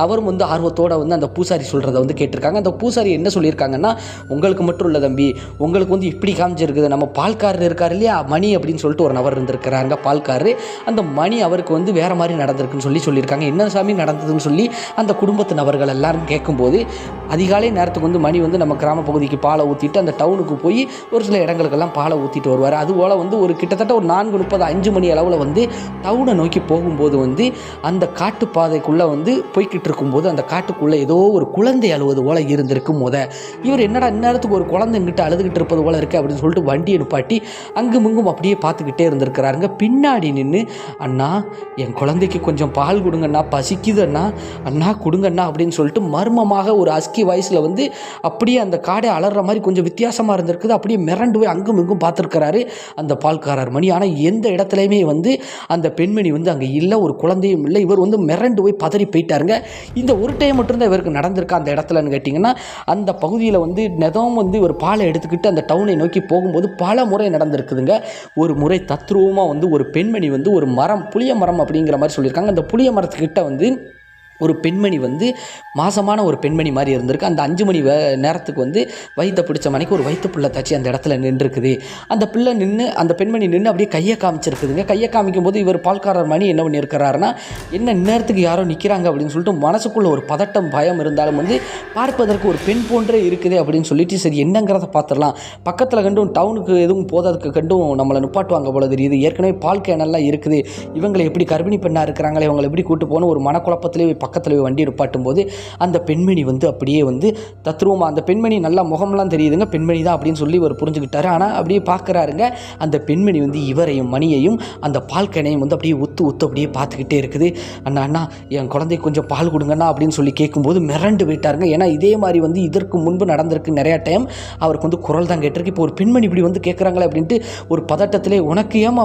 அவரும் வந்து ஆர்வத்தோட வந்து அந்த பூசாரி சொல்கிறத வந்து கேட்டிருக்காங்க. அந்த பூசாரி என்ன சொல்லியிருக்காங்கன்னா உங்களுக்கு மட்டும் இல்லை தம்பி உங்களுக்கு வந்து இப்படி காமிச்சிருக்குது. நம்ம பால்காரர் இருக்கார் இல்லையா? மணி அப்படின்னு சொல்லிட்டு ஒரு நபர் இருந்திருக்கிறாங்க பால்காரர். அந்த மணி அவருக்கு வந்து வேற மாதிரி நடந்திருக்குன்னு சொல்லி சொல்லியிருக்காங்க. என்ன சாமி நடந்ததுன்னு சொல்லி அந்த குடும்பத்து நபர்கள் எல்லாரும் கேட்கும்போது அதிகாலை நேரத்துக்கு வந்து மணி வந்து நம்ம கிராம பகுதிக்கு பாலை ஊற்றிட்டு அந்த டவுனுக்கு போய் ஒரு சில இடங்களுக்கெல்லாம் பாலை ஊற்றிட்டு வருவார். அதுபோல் வந்து ஒரு கிட்டத்தட்ட ஒரு நான்கு முப்பது அஞ்சு மணி அளவில் வந்து டவுனை நோக்கி போகும்போது வந்து அந்த காட்டுப்பாதைக்குள்ளே வந்து போய்கிட்டு இருக்கும்போது அந்த காட்டுக்குள்ளே ஏதோ ஒரு குழந்தை அழுவது போல இருந்திருக்கு முத. இவர் என்னடா இந்நேரத்துக்கு ஒரு குழந்தைங்கிட்ட அழுதுகிட்டு இருப்பது போல் இருக்குது அப்படின்னு சொல்லிட்டு வண்டியை நிப்பாட்டி அங்கும் இங்கும் அப்படியே பார்த்துக்கிட்டே இருந்திருக்கிறாருங்க. பின்னாடி நின்று அண்ணா என் குழந்தைக்கு கொஞ்சம் பால் கொடுங்கண்ணா பசிக்குது அண்ணா அண்ணா கொடுங்கண்ணா அப்படின்னு சொல்லிட்டு மர்மமாக ஒரு அஸ்கி வயசில் வந்து வந்து அப்படியே அந்த காடை அலற மாதிரி கொஞ்சம் வித்தியாசமாக இருந்திருக்குது. அப்படியே மிரண்டு போய் அங்கும் இங்கும் பார்த்துருக்கிறாரு அந்த பால்காரர் மணி. ஆனால் எந்த இடத்துலையுமே வந்து அந்த பெண்மணி வந்து அங்கே இல்லை ஒரு குழந்தையும் இல்லை. இவர் வந்து மிரண்டு போய் பதறி போயிட்டாருங்க. இந்த ஒரு டைம் மட்டும்தான் இவருக்கு நடந்திருக்கா அந்த இடத்துலன்னு கேட்டிங்கன்னா அந்த பகுதியில் வந்து நெதம் வந்து ஒரு பாலை எடுத்துக்கிட்டு அந்த டவுனை நோக்கி போகும்போது பல முறை நடந்திருக்குதுங்க. ஒரு முறை தத்ரூபமாக வந்து ஒரு பெண்மணி வந்து ஒரு மரம் புளிய மரம் அப்படிங்கிற மாதிரி சொல்லியிருக்காங்க. அந்த புளிய மரத்துக்கிட்ட வந்து ஒரு பெண்மணி வந்து மாசமான ஒரு பெண்மணி மாதிரி இருந்திருக்கு. அந்த அஞ்சு மணி நேரத்துக்கு வந்து வயிற்ற பிடிச்ச மணிக்கு ஒரு வயிற்று பிள்ளை தச்சு அந்த இடத்துல நின்றுருக்குது. அந்த பிள்ளை நின்று அந்த பெண்மணி நின்று அப்படியே கையை காமிச்சிருக்குதுங்க. கையை காமிக்கும் போது இவர் பால்காரர் மணி என்ன பண்ணியிருக்கிறாருன்னா என்ன இந்நேரத்துக்கு யாரோ நிற்கிறாங்க அப்படின்னு சொல்லிட்டு மனசுக்குள்ள ஒரு பதட்டம் பயம் இருந்தாலும் வந்து பார்ப்பதற்கு ஒரு பெண் போன்றே இருக்குது அப்படின்னு சொல்லிட்டு சரி என்னங்கிறத பார்த்துடலாம் பக்கத்தில் கண்டும் டவுனுக்கு எதுவும் போதாதுக்கு கண்டும் நம்மளை நிப்பாட்டுவாங்க போல தெரியுது. ஏற்கனவே பால் கேனல்லாம் இருக்குது. இவங்களை எப்படி கர்ப்பிணி பெண்ணாக இருக்கிறாங்களே இவங்களை எப்படி கூட்டு போகணும்? ஒரு மனக்குழப்பத்திலே பக்கத்தில் வண்டி நிப்பாட்டும் போது அந்த பெண்மணி வந்து அப்படியே வந்து தத்ரூபமாக அந்த பெண்மணி நல்லா முகம்லாம் தெரியுதுங்க. பெண்மணி தான் அப்படின்னு சொல்லி இவர் புரிஞ்சுக்கிட்டாரு. ஆனால் அப்படியே பார்க்குறாருங்க அந்த பெண்மணி வந்து இவரையும் மணியையும் அந்த பால் கேனையும் வந்து அப்படியே ஒத்து ஒத்து அப்படியே பார்த்துக்கிட்டே இருக்குது. அண்ணா அண்ணா என் குழந்தை கொஞ்சம் பால் கொடுங்கண்ணா அப்படின்னு சொல்லி கேட்கும்போது மிரண்டு போயிட்டாருங்க. ஏன்னா இதே மாதிரி வந்து இதற்கு முன்பு நடந்திருக்கு நிறையா டைம் அவருக்கு வந்து குரல் தான் கேட்டிருக்கு. இப்போ ஒரு பெண்மணி இப்படி வந்து கேட்குறாங்களே அப்படின்ட்டு ஒரு பதட்டத்திலே உனக்கு ஏமா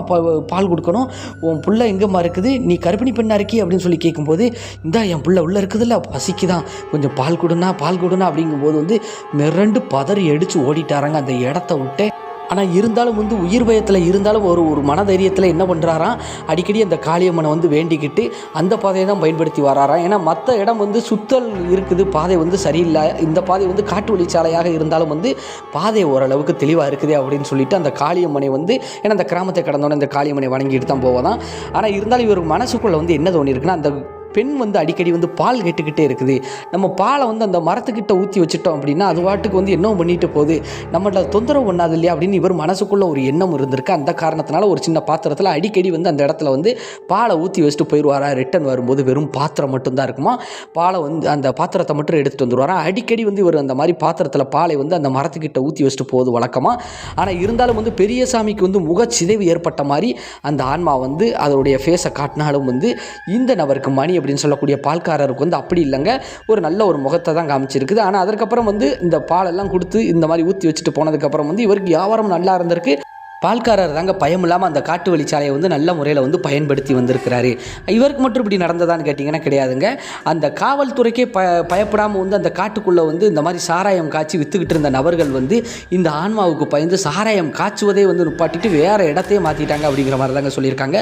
பால் கொடுக்கணும்? உன் புள்ள எங்கேம்மா இருக்குது? நீ கர்ப்பிணி பெண்ணாக இருக்கி அப்படின்னு சொல்லி கேட்கும்போது இந்தா என் பிள்ளை உள்ளே இருக்குதுல்ல பசிக்குதான். கொஞ்சம் பால் கொடுனா பால் கொடுனா அப்படிங்கும்போது வந்து மிரண்டு பதறி அடித்து ஓடிட்டாராங்க அந்த இடத்த விட்டு. ஆனால் இருந்தாலும் வந்து உயிர் பயத்தில் இருந்தாலும் ஒரு ஒரு மனதைரியத்தில் என்ன பண்ணுறாராம் அடிக்கடி அந்த காளியம்மனை வந்து வேண்டிக்கிட்டு அந்த பாதையை தான் பயன்படுத்தி வராராம். ஏன்னா மற்ற இடம் வந்து சுத்தல் இருக்குது பாதை வந்து சரியில்லை. இந்த பாதை வந்து காட்டு வழிச்சாலையாக இருந்தாலும் வந்து பாதை ஓரளவுக்கு தெளிவாக இருக்குது அப்படின்னு சொல்லிட்டு அந்த காளியம்மனை வந்து ஏன்னா அந்த கிராமத்தை கடந்தோடனே அந்த காளியம்மனை வணங்கிட்டு தான் போவதான் ஆனால் இருந்தாலும் இவர் மனசுக்குள்ளே வந்து என்ன தோணியிருக்குன்னா அந்த பெண் வந்து அடிக்கடி வந்து பால் கேட்டுக்கிட்டே இருக்குது. நம்ம பாலை வந்து அந்த மரத்துக்கிட்ட ஊற்றி வச்சுட்டோம் அப்படின்னா அது வாட்டுக்கு வந்து என்ன பண்ணிட்டு போகுது. நம்மள தொந்தரவு பண்ணாது இல்லையா அப்படின்னு இவர் மனசுக்குள்ளே ஒரு எண்ணம் இருந்திருக்கு. அந்த காரணத்தினால ஒரு சின்ன பாத்திரத்தில் அடிக்கடி வந்து அந்த இடத்துல வந்து பாலை ஊற்றி வச்சுட்டு போயிடுவாரா? ரிட்டன் வரும்போது வெறும் பாத்திரம் மட்டும்தான் இருக்குமா? பாலை வந்து அந்த பாத்திரத்தை மட்டும் எடுத்துகிட்டு வந்துடுவாரா? அடிக்கடி வந்து இவர் அந்த மாதிரி பாத்திரத்தில் பாலை வந்து அந்த மரத்துக்கிட்ட ஊற்றி வச்சுட்டு போகுது வழக்கமாக ஆனால் இருந்தாலும் வந்து பெரியசாமிக்கு வந்து முகச்சிதைவு ஏற்பட்ட மாதிரி அந்த ஆன்மா வந்து அதனுடைய ஃபேஸை காட்டினாலும் வந்து இந்த நபருக்கு மணி அப்படின்னு சொல்லக்கூடிய பால்காரருக்கு வந்து அப்படி இல்லைங்க. ஒரு நல்ல ஒரு முகத்தை தான் காமிச்சிருக்குது. ஆனால் அதற்கப்புறம் வந்து இந்த பாலெல்லாம் கொடுத்து இந்த மாதிரி ஊற்றி வச்சுட்டு போனதுக்கப்புறம் வந்து இவருக்கு வியாபாரம் நல்லா இருந்திருக்கு. பால்காரர் தாங்க பயம் இல்லாமல் அந்த காட்டு வழிச்சாலையை வந்து நல்ல முறையில் வந்து பயன்படுத்தி வந்திருக்கிறாரு. இவருக்கு மட்டும் இப்படி நடந்ததான்னு கேட்டிங்கன்னா கிடையாதுங்க. அந்த காவல்துறைக்கே ப பயப்படாமல் வந்து அந்த காட்டுக்குள்ளே வந்து இந்த மாதிரி சாராயம் காய்ச்சி விற்றுக்கிட்டு இருந்த நபர்கள் வந்து இந்த ஆன்மாவுக்கு பயந்து சாராயம் காய்ச்சுவதே வந்து நுப்பாட்டிட்டு வேறு இடத்தையே மாற்றிட்டாங்க அப்படிங்கிற மாதிரி தாங்க சொல்லியிருக்காங்க.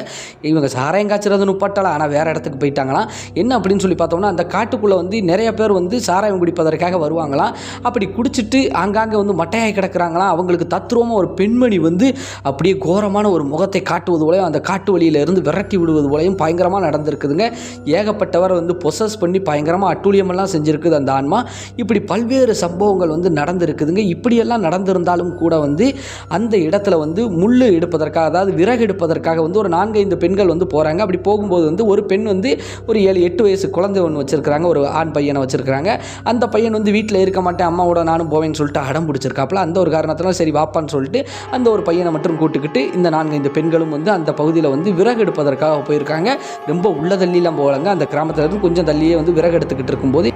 இவங்க சாராயம் காய்ச்சறது நுப்பாட்டலாம் ஆனால் வேறு இடத்துக்கு போயிட்டாங்களாம். என்ன அப்படின்னு சொல்லி பார்த்தோம்னா அந்த காட்டுக்குள்ளே வந்து நிறைய பேர் வந்து சாராயம் குடிப்பதற்காக வருவாங்களாம். அப்படி குடிச்சிட்டு ஆங்காங்கே வந்து மட்டையாய் கிடக்குறாங்களாம். அவங்களுக்கு தத்ரூபமாக ஒரு பெண்மணி வந்து அப்படியே கோரமான ஒரு முகத்தை காட்டுவது போலையும் அந்த காட்டு வழியிலிருந்து விரட்டி விடுவது போலையும் பயங்கரமாக நடந்திருக்குதுங்க. ஏகப்பட்டவர் வந்து பொசஸ் பண்ணி பயங்கரமாக அட்டூழியமெல்லாம் செஞ்சுருக்குது அந்த ஆன்மா. இப்படி பல்வேறு சம்பவங்கள் வந்து நடந்திருக்குதுங்க. இப்படியெல்லாம் நடந்திருந்தாலும் கூட வந்து அந்த இடத்துல வந்து முள் எடுப்பதற்காக அதாவது விறகு எடுப்பதற்காக வந்து ஒரு நான்கைந்து பெண்கள் வந்து போகிறாங்க அப்படி போகும்போது வந்து ஒரு பெண் வந்து ஒரு ஏழு எட்டு வயசு குழந்தை ஒன்று வச்சுருக்கிறாங்க. ஒரு ஆண் பையனை வச்சுருக்கிறாங்க. அந்த பையன் வந்து வீட்டில் இருக்க மாட்டேன் அம்மாவோட நானும் போவேன்னு சொல்லிட்டு அடம் பிடிச்சிருக்காப்புல. அந்த ஒரு காரணத்தினால சரி வாப்பான்னு சொல்லிட்டு அந்த ஒரு பையனை மட்டும் கூட்டுக்கிட்டு இந்த நான்கு இந்த பெண்களும் வந்து அந்த பகுதியில் வந்து விறகு எடுப்பதற்காக போயிருக்காங்க. ரொம்ப உள்ள தள்ளிலாம் போகலங்க. அந்த கிராமத்தில் இருந்து கொஞ்சம் தள்ளியே வந்து விறகு எடுத்துக்கிட்டு இருக்கும்போது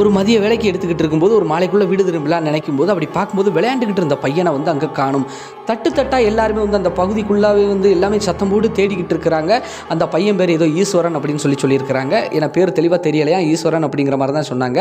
ஒரு மதிய வேலைக்கு எடுத்துக்கிட்டு இருக்கும்போது ஒரு மாலைக்குள்ளே வீடு திரும்பலாம் நினைக்கும் போது அப்படி பார்க்கும்போது விளையாண்டுக்கிட்டு இருந்த பையனை வந்து அங்கே காணும். தட்டு தட்டாக எல்லாருமே வந்து அந்த பகுதிக்குள்ளாவே வந்து எல்லாமே சத்தம் போட்டு தேடிக்கிட்டு இருக்கிறாங்க. அந்த பையன் பேர் ஏதோ ஈஸ்வரன் அப்படின்னு சொல்லி சொல்லியிருக்கிறாங்க. ஏன்னா பேர் தெளிவாக தெரியலையா? ஈஸ்வரன் அப்படிங்கிற மாதிரி தான் சொன்னாங்க.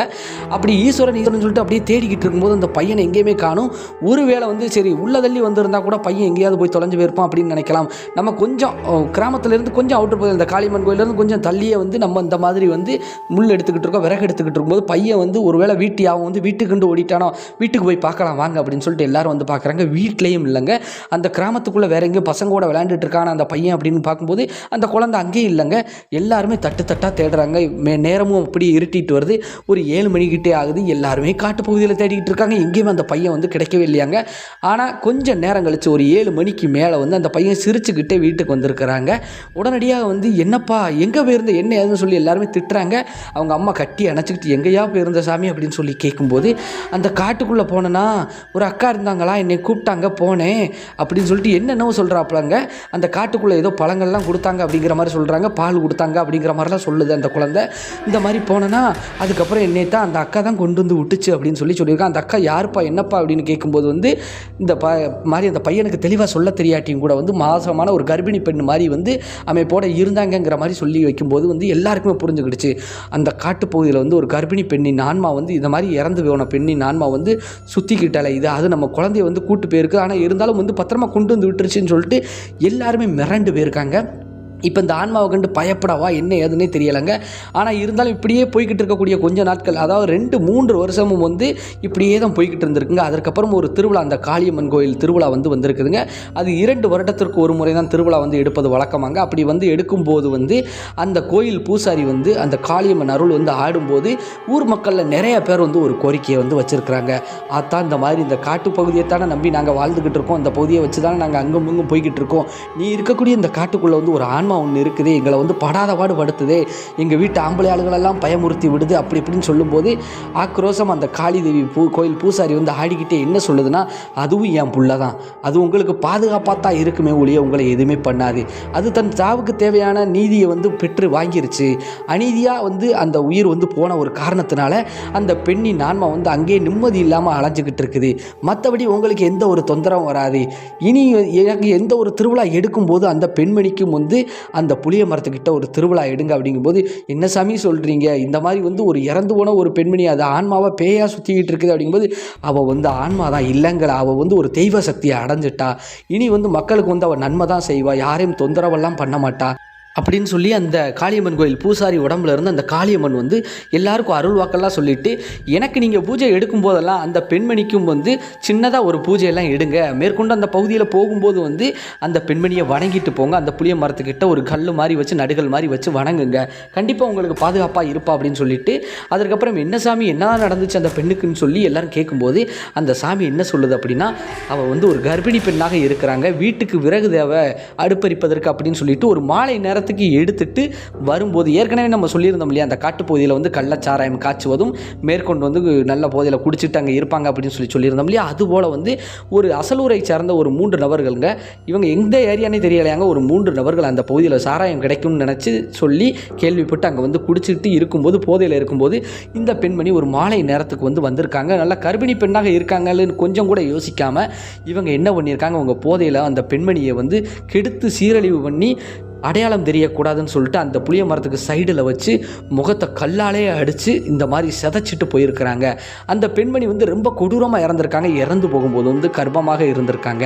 அப்படி ஈஸ்வரன் ஈஸ்வரன் சொல்லிட்டு அப்படியே தேடிக்கிட்டு இருக்கும்போது அந்த பையனை எங்கேயுமே காணும். ஒருவேளை வந்து சரி உள்ளதள்ளி தள்ளி வந்திருந்தா கூட பையன் எங்கேயாவது போய் தொலைஞ்சு போயிருப்பான் அப்படின்னு நினைக்கலாம். நம்ம கொஞ்சம் கிராமத்துலேருந்து கொஞ்சம் அவுட்டர் போய் இந்த காளியம்மன் கோயிலேருந்து கொஞ்சம் தள்ளியே வந்து நம்ம இந்த மாதிரி வந்து முள் எடுத்துக்கிட்டு இருக்கோம் விறகு எடுத்துக்கிட்டு இருக்கும்போது பையன் வந்து ஒருவேளை வீட்டு அவன் வந்து வீட்டுக்குண்டு ஓடிட்டானோ வீட்டுக்கு போய் பார்க்கலாம் வாங்க அப்படின்னு சொல்லிட்டு எல்லாரும் வந்து பார்க்குறாங்க. வீட்லேயும் இல்லைங்க. அந்த கிராமத்துக்குள்ளே வேற எங்கேயும் பசங்களோட விளையாண்டுட்டு இருக்கான அந்த பையன் அப்படின்னு பார்க்கும்போது அந்த குழந்தை அங்கேயும் இல்லைங்க. எல்லாருமே தட்டு தட்டாக தேடுறாங்க. மே நேரமும் அப்படி இருட்டிட்டு வருது. ஒரு ஏழு மணிக்கிட்டே ஆகுது. எல்லாருமே காட்டுப்பகுதியில் தேடிக்கிட்டு இருக்காங்க. எங்கேயுமே அந்த பையன் வந்து கிடைக்கவே இல்லையாங்க. ஆனால் கொஞ்சம் நேரம் கழிச்சு ஒரு ஏழு மணிக்கு மேலே வந்து அந்த பையன் சிரிச்சுக்கிட்டே வீட்டுக்கு வந்திருக்கிறாங்க. உடனடியாக வந்து என்னப்பா எங்கே போயிருந்த? என்ன ஏதுன்னு சொல்லி எல்லாருமே திட்டுறாங்க. அவங்க அம்மா கட்டி அணைச்சிக்கிட்டு எங்கேயா போய் இருந்த சாமி அப்படின்னு சொல்லி கேட்கும்போது அந்த காட்டுக்குள்ளே போனேன்னா ஒரு அக்கா இருந்தாங்களா? என்னை கூப்பிட்டாங்க போனேன். அப்படின்னு சொல்லிட்டு என்னென்னவோ சொல்கிறாப்புலங்க அந்த காட்டுக்குள்ளே ஏதோ பழங்கள்லாம் கொடுத்தாங்க அப்படிங்கிற மாதிரி சொல்கிறாங்க பால் கொடுத்தாங்க அப்படிங்கிற மாதிரிலாம் சொல்லுது அந்த குழந்தை. இந்த மாதிரி போனேன்னா அதுக்கப்புறம் என்னை தான் அந்த அக்கா தான் கொண்டு வந்து விட்டுச்சு அப்படின்னு சொல்லி சொல்லியிருக்கான் அந்த அக்கா யாருப்பா என்னப்பா அப்படின்னு கேட்கும்போது வந்து இந்த ப மாதிரி அந்த பையனுக்கு தெளிவாக சொல்ல தெரியாட்டியும் கூட வந்து மாசமான ஒரு கர்ப்பிணி பெண் மாதிரி வந்து அமைப்போட இருந்தாங்கங்கிற மாதிரி சொல்லி வைக்கும்போது வந்து எல்லாருக்குமே புரிஞ்சுக்கிடுச்சு. அந்த காட்டுப்பகுதியில் வந்து ஒரு கர்ப்பிணி பெண் பெண்ணின் ஆன்மா வந்து இந்த மாதிரி இறந்து போன பெண்ணின் ஆன்மா வந்து சுற்றிக்கிட்டலை இது அது நம்ம குழந்தைய வந்து கூட்டு போயிருக்கு ஆனால் இருந்தாலும் வந்து பத்திரமா கொண்டு வந்து விட்டுருச்சுன்னு சொல்லிட்டு எல்லாருமே மிரண்டு போயிருக்காங்க. இப்போ இந்த ஆன்மாவை கண்டு பயப்படவா? என்ன ஏதுன்னே தெரியலைங்க. ஆனால் இருந்தாலும் இப்படியே போய்கிட்டு இருக்கக்கூடிய கொஞ்ச நாட்கள் அதாவது ரெண்டு மூன்று வருஷமும் வந்து இப்படியே தான் போய்கிட்டு இருந்திருக்குங்க. அதற்கப்புறம் ஒரு திருவிழா அந்த காளியம்மன் கோயில் திருவிழா வந்து வந்திருக்குதுங்க. அது இரண்டு வருடத்திற்கு ஒரு முறை தான் திருவிழா வந்து எடுப்பது வழக்கமாங்க. அப்படி வந்து எடுக்கும்போது வந்து அந்த கோயில் பூசாரி வந்து அந்த காளியம்மன் அருள் வந்து ஆடும்போது ஊர் மக்களில் நிறைய பேர் வந்து ஒரு கோரிக்கையை வந்து வச்சுருக்கிறாங்க. அதான் இந்த மாதிரி இந்த காட்டு பகுதியை தானே நம்பி நாங்கள் வாழ்ந்துக்கிட்டு இருக்கோம். இந்த பகுதியை வச்சு தானே நாங்கள் அங்கும் இங்கும் போய்கிட்டு இருக்கோம். நீ இருக்கக்கூடிய இந்த காட்டுக்குள்ளே வந்து ஒரு ஆண் ஆன்மா ஒன்று இருக்குது எங்களை வந்து படாத பாடு படுத்துதே. எங்கள் வீட்டு ஆம்பளை ஆளுகளெல்லாம் பயமுறுத்தி விடுது அப்படி இப்படின்னு சொல்லும்போது ஆக்ரோஷம் அந்த காளி தேவி பூ கோயில் பூசாரி வந்து ஆடிக்கிட்டே என்ன சொல்லுதுன்னா அதுவும் என் புள்ள தான் அது உங்களுக்கு பாதுகாப்பாக தான் இருக்குமே ஒழிய உங்களை எதுவுமே பண்ணாது. அது தன் சாவுக்கு தேவையான நீதியை வந்து பெற்று வாங்கிருச்சு. அநீதியாக வந்து அந்த உயிர் வந்து போன ஒரு காரணத்தினால அந்த பெண்ணின் ஆன்மா வந்து அங்கேயே நிம்மதி இல்லாமல் அலைஞ்சிக்கிட்டு இருக்குது. மற்றபடி உங்களுக்கு எந்த ஒரு தொந்தரவும் வராது. இனி எனக்கு எந்த ஒரு திருவிழா எடுக்கும்போது அந்த பெண்மணிக்கும் வந்து அந்த புளிய மரத்துக்கிட்ட ஒரு திருவிழா எடுங்க அப்படிங்கும்போது என்ன சாமி சொல்கிறீங்க இந்த மாதிரி வந்து ஒரு இறந்து போன ஒரு பெண்மணி அது ஆன்மாவை பேயாக சுற்றிக்கிட்டு இருக்குது அப்படிங்கும்போது அவள் வந்து ஆன்மா தான் இல்லைங்களா? அவள் வந்து ஒரு தெய்வ சக்தியை அடைஞ்சிட்டா. இனி வந்து மக்களுக்கு வந்து அவள் நன்மை தான் செய்வாள் யாரையும் தொந்தரவெல்லாம் பண்ண மாட்டா. அப்படின்னு சொல்லி அந்த காளியம்மன் கோயில் பூசாரி உடம்புல இருந்து அந்த காளியம்மன் வந்து எல்லாருக்கும் அருள் வாக்கெல்லாம் சொல்லிட்டு எனக்கு நீங்கள் பூஜை எடுக்கும் போதெல்லாம் அந்த பெண்மணிக்கும் வந்து சின்னதாக ஒரு பூஜையெல்லாம் எடுங்க. மேற்கொண்டு அந்த பகுதியில் போகும்போது வந்து அந்த பெண்மணியை வணங்கிட்டு போங்க. அந்த புளிய மரத்துக்கிட்ட ஒரு கல் மாதிரி வச்சு நடுகள் மாதிரி வச்சு வணங்குங்க. கண்டிப்பாக உங்களுக்கு பாதுகாப்பாக இருப்பா அப்படின்னு சொல்லிட்டு அதுக்கப்புறம் என்ன சாமி என்ன நடந்துச்சு அந்த பெண்ணுக்குன்னு சொல்லி எல்லாரும் கேட்கும்போது அந்த சாமி என்ன சொல்லுது அப்படின்னா அவள் வந்து ஒரு கர்ப்பிணி பெண்ணாக இருக்கிறாங்க. வீட்டுக்கு விறகு தேவை. அடுப்பரிப்பதற்கு அப்படின்னு சொல்லிட்டு ஒரு மாலை நேரத்தில் நேரத்துக்கு எடுத்துட்டு வரும்போது ஏற்கனவே நம்ம சொல்லியிருந்தோம் இல்லையா அந்த காட்டுப்பகுதியில் வந்து கள்ளச்சாராயம் காய்ச்சுவதும் மேற்கொண்டு வந்து நல்ல போதையில் குடிச்சிட்டு அங்கே இருப்பாங்க அப்படின்னு சொல்லி சொல்லியிருந்தோம் இல்லையா? அதுபோல் வந்து ஒரு அசலூரை சார்ந்த ஒரு மூன்று நபர்களுங்க இவங்க எந்த ஏரியானே தெரியலையாங்க ஒரு மூன்று நபர்கள் அந்த பகுதியில் சாராயம் கிடைக்கும்னு நினச்சி சொல்லி கேள்விப்பட்டு அங்கே வந்து குடிச்சிட்டு இருக்கும்போது போதையில் இருக்கும்போது இந்த பெண்மணி ஒரு மாலை நேரத்துக்கு வந்து வந்திருக்காங்க. நல்லா கர்ப்பிணி பெண்ணாக இருக்காங்கன்னு கொஞ்சம் கூட யோசிக்காமல் இவங்க என்ன பண்ணியிருக்காங்க அவங்க போதையில் அந்த பெண்மணியை வந்து கெடுத்து சீரழிவு பண்ணி அடையாளம் தெரியக்கூடாதுன்னு சொல்லிட்டு அந்த புளிய மரத்துக்கு சைடில் வச்சு முகத்தை கல்லாலே அடித்து இந்த மாதிரி செதைச்சிட்டு போயிருக்கிறாங்க. அந்த பெண்மணி வந்து ரொம்ப கொடூரமாக இறந்துருக்காங்க. இறந்து போகும்போது வந்து கர்ப்பமாக இருந்திருக்காங்க.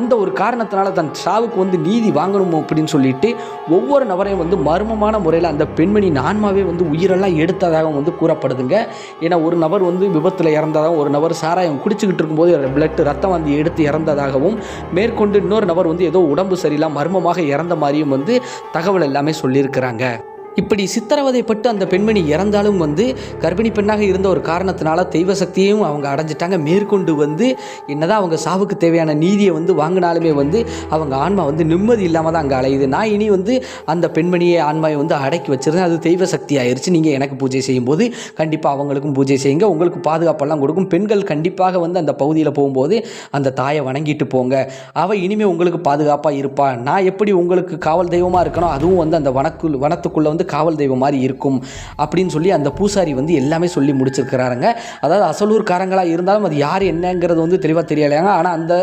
அந்த ஒரு காரணத்தினால தன் சாவுக்கு வந்து நீதி வாங்கணும் அப்படின்னு சொல்லிட்டு ஒவ்வொரு நபரையும் வந்து மர்மமான முறையில் அந்த பெண்மணியின் ஆன்மாவே வந்து உயிரெல்லாம் எடுத்ததாகவும் வந்து கூறப்படுதுங்க. ஏன்னா ஒரு நபர் வந்து விபத்தில் இறந்ததாகவும் ஒரு நபர் சாராயம் குடிச்சுக்கிட்டு இருக்கும்போது பிளட் ரத்தம் வந்து எடுத்து இறந்ததாகவும் மேற்கொண்டு இன்னொரு நபர் வந்து ஏதோ உடம்பு சரியில்லாம மர்மமாக இறந்த மாதிரியும் வந்து தகவல் எல்லாமே சொல்லியிருக்கிறாங்க. இப்படி சித்திரவதைப்பட்டு அந்த பெண்மணி இறந்தாலும் வந்து கர்ப்பிணி பெண்ணாக இருந்த ஒரு காரணத்தினால தெய்வ சக்தியையும் அவங்க அடைஞ்சிட்டாங்க. மேற்கொண்டு வந்து என்னதான் அவங்க சாவுக்கு தேவையான நீதியை வந்து வாங்கினாலுமே வந்து அவங்க ஆன்மா வந்து நிம்மதி இல்லாமல் தான் அங்கே அலையுது. நான் இனி வந்து அந்த பெண்மணியை ஆன்மாவை வந்து அடக்கி வச்சிருந்தேன். அது தெய்வ சக்தி ஆயிடுச்சு நீங்கள் எனக்கு பூஜை செய்யும்போது கண்டிப்பாக அவங்களுக்கும் பூஜை செய்யுங்க. உங்களுக்கு பாதுகாப்பெல்லாம் கொடுக்கும். பெண்கள் கண்டிப்பாக வந்து அந்த பகுதியில் போகும்போது அந்த தாயை வணங்கிட்டு போங்க. அவள் இனிமேல் உங்களுக்கு பாதுகாப்பாக இருப்பா. நான் எப்படி உங்களுக்கு காவல் தெய்வமாக இருக்கணும் அதுவும் வந்து அந்த வனக்குள் வனத்துக்குள்ளே வந்து காவல் தெய்வம் மாதிரி இருக்கும் அப்படின்னு சொல்லி அந்த பூசாரி வந்து எல்லாமே சொல்லி முடிச்சிருக்கிறாருங்க. அதாவது அசலூர்காரங்களாக இருந்தாலும் அது யார் என்னங்கிறது வந்து தெளிவாக தெரியலையாங்க. ஆனால் அந்த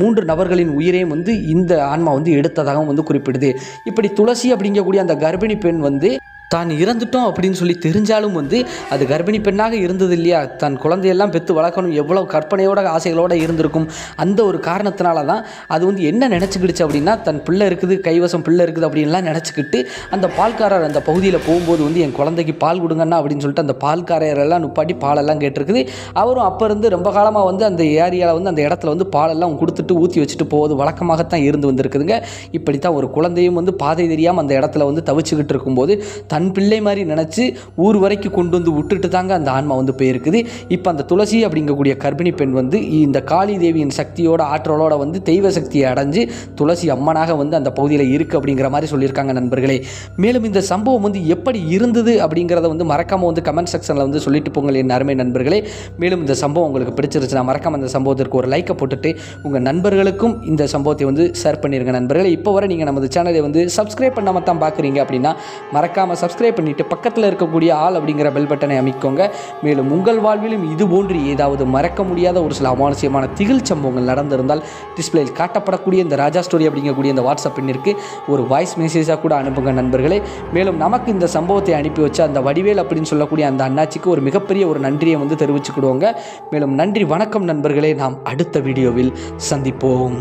மூன்று நபர்களின் உயிரையும் வந்து இந்த ஆன்மா வந்து எடுத்ததாகவும் வந்து குறிப்பிடுது. இப்படி துளசி அப்படிங்கக்கூடிய அந்த கர்ப்பிணி பெண் வந்து தான் இறந்துட்டோம் அப்படின்னு சொல்லி தெரிஞ்சாலும் வந்து அது கர்ப்பிணி பெண்ணாக இருந்தது இல்லையா? தன் குழந்தையெல்லாம் பெற்று வளர்க்கணும். எவ்வளோ கற்பனையோட ஆசைகளோடு இருந்திருக்கும். அந்த ஒரு காரணத்தினால தான் அது வந்து என்ன நினச்சிக்கிடுச்சு அப்படின்னா தன் பிள்ளை இருக்குது கைவசம் பிள்ளை இருக்குது அப்படின்லாம் நினச்சிக்கிட்டு அந்த பால்காரர் அந்த பகுதியில் போகும்போது வந்து என் குழந்தைக்கு பால் கொடுங்கண்ணா அப்படின்னு சொல்லிட்டு அந்த பால்காரையரெல்லாம் நுப்பாட்டி பாலெல்லாம் கேட்டிருக்குது. அவரும் அப்போ இருந்து ரொம்ப காலமாக வந்து அந்த ஏரியாவில் வந்து அந்த இடத்துல வந்து பாலெல்லாம் கொடுத்துட்டு ஊற்றி வச்சுட்டு போவது வழக்கமாகத்தான் இருந்து வந்திருக்குதுங்க. இப்படி தான் ஒரு குழந்தையும் வந்து பாதை தெரியாமல் அந்த இடத்துல வந்து தவிச்சுக்கிட்டு இருக்கும்போது தன் பிள்ளை மாதிரி நினச்சி ஊர் வரைக்கும் கொண்டு வந்து விட்டுட்டு தாங்க அந்த ஆன்மா வந்து போயிருக்குது. இப்போ அந்த துளசி அப்படிங்கக்கூடிய கர்ப்பிணி பெண் வந்து இந்த காளி தேவியின் சக்தியோட ஆற்றலோட வந்து தெய்வ சக்தியை அடைஞ்சு துளசி அம்மனாக வந்து அந்த பகுதியில் இருக்குது அப்படிங்கிற மாதிரி சொல்லியிருக்காங்க நண்பர்களே. மேலும் இந்த சம்பவம் வந்து எப்படி இருந்தது அப்படிங்கிறத வந்து மறக்காமல் வந்து கமெண்ட் செக்ஷனில் வந்து சொல்லிட்டு போங்கள் என் அருமை நண்பர்களே. மேலும் இந்த சம்பவம் உங்களுக்கு பிடிச்சிருச்சுன்னா மறக்காமல் இந்த சம்பவத்திற்கு ஒரு லைக்கை போட்டுட்டு உங்கள் நண்பர்களுக்கும் இந்த சம்பவத்தை வந்து ஷேர் பண்ணிடுங்க நண்பர்களே. இப்போ வரை நீங்கள் நமது சேனலை வந்து சப்ஸ்கிரைப் பண்ணாமல் தான் பார்க்குறீங்க அப்படின்னா மறக்காமல் சப்ஸ்கிரைப் பண்ணிவிட்டு பக்கத்தில் இருக்கக்கூடிய ஆள் அப்படிங்கிற பெல் பட்டனை அமைக்கோங்க. மேலும் உங்கள் வாழ்விலும் இது போன்று ஏதாவது மறக்க முடியாத ஒரு சில அமானுசியமான திகில் சம்பவங்கள் நடந்திருந்தால் டிஸ்பிளேயில் காட்டப்படக்கூடிய இந்த ராஜா ஸ்டோரி அப்படிங்கக்கூடிய இந்த வாட்ஸ்அப் எண்ணிற்கு ஒரு வாய்ஸ் மெசேஜாக கூட அனுப்புங்க நண்பர்களே. மேலும் நமக்கு இந்த சம்பவத்தை அனுப்பி வச்ச அந்த வடிவேல் அப்படின்னு சொல்லக்கூடிய அந்த அண்ணாச்சிக்கு ஒரு மிகப்பெரிய ஒரு நன்றியை வந்து தெரிவிச்சுக்கிடுவோங்க. மேலும் நன்றி வணக்கம் நண்பர்களே. நாம் அடுத்த வீடியோவில் சந்திப்போம்.